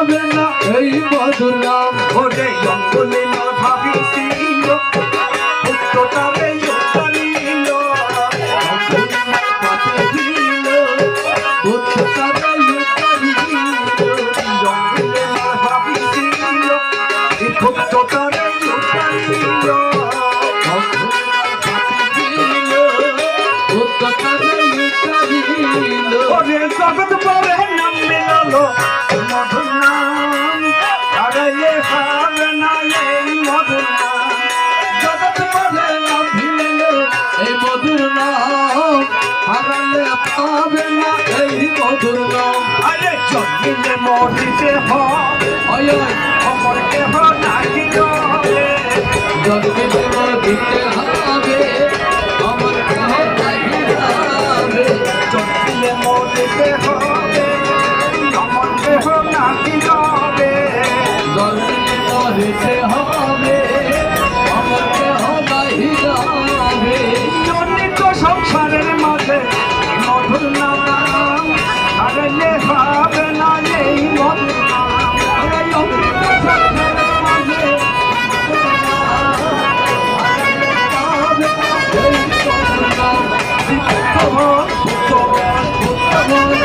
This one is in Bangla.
পাবে না এই নাম ওরে জঙ্গলে না ভাবিছিল উত্তরটারে উত্তরিল পাতে দিল কাদাই উত্তরিল জঙ্গলে না ভাবিছিল উত্তরটারে বুদ্ধ কাদাই উত্তরিল ওরে জগৎ হারালে না এই মধুর নাম আরে জন্মিলে মরিতে হয় অমর কেহ নাকি রবে জন্মে হবে আমার কাহ চাহিদাবে জন্মিলে মরিতে হয় ভোর ভোর ভোর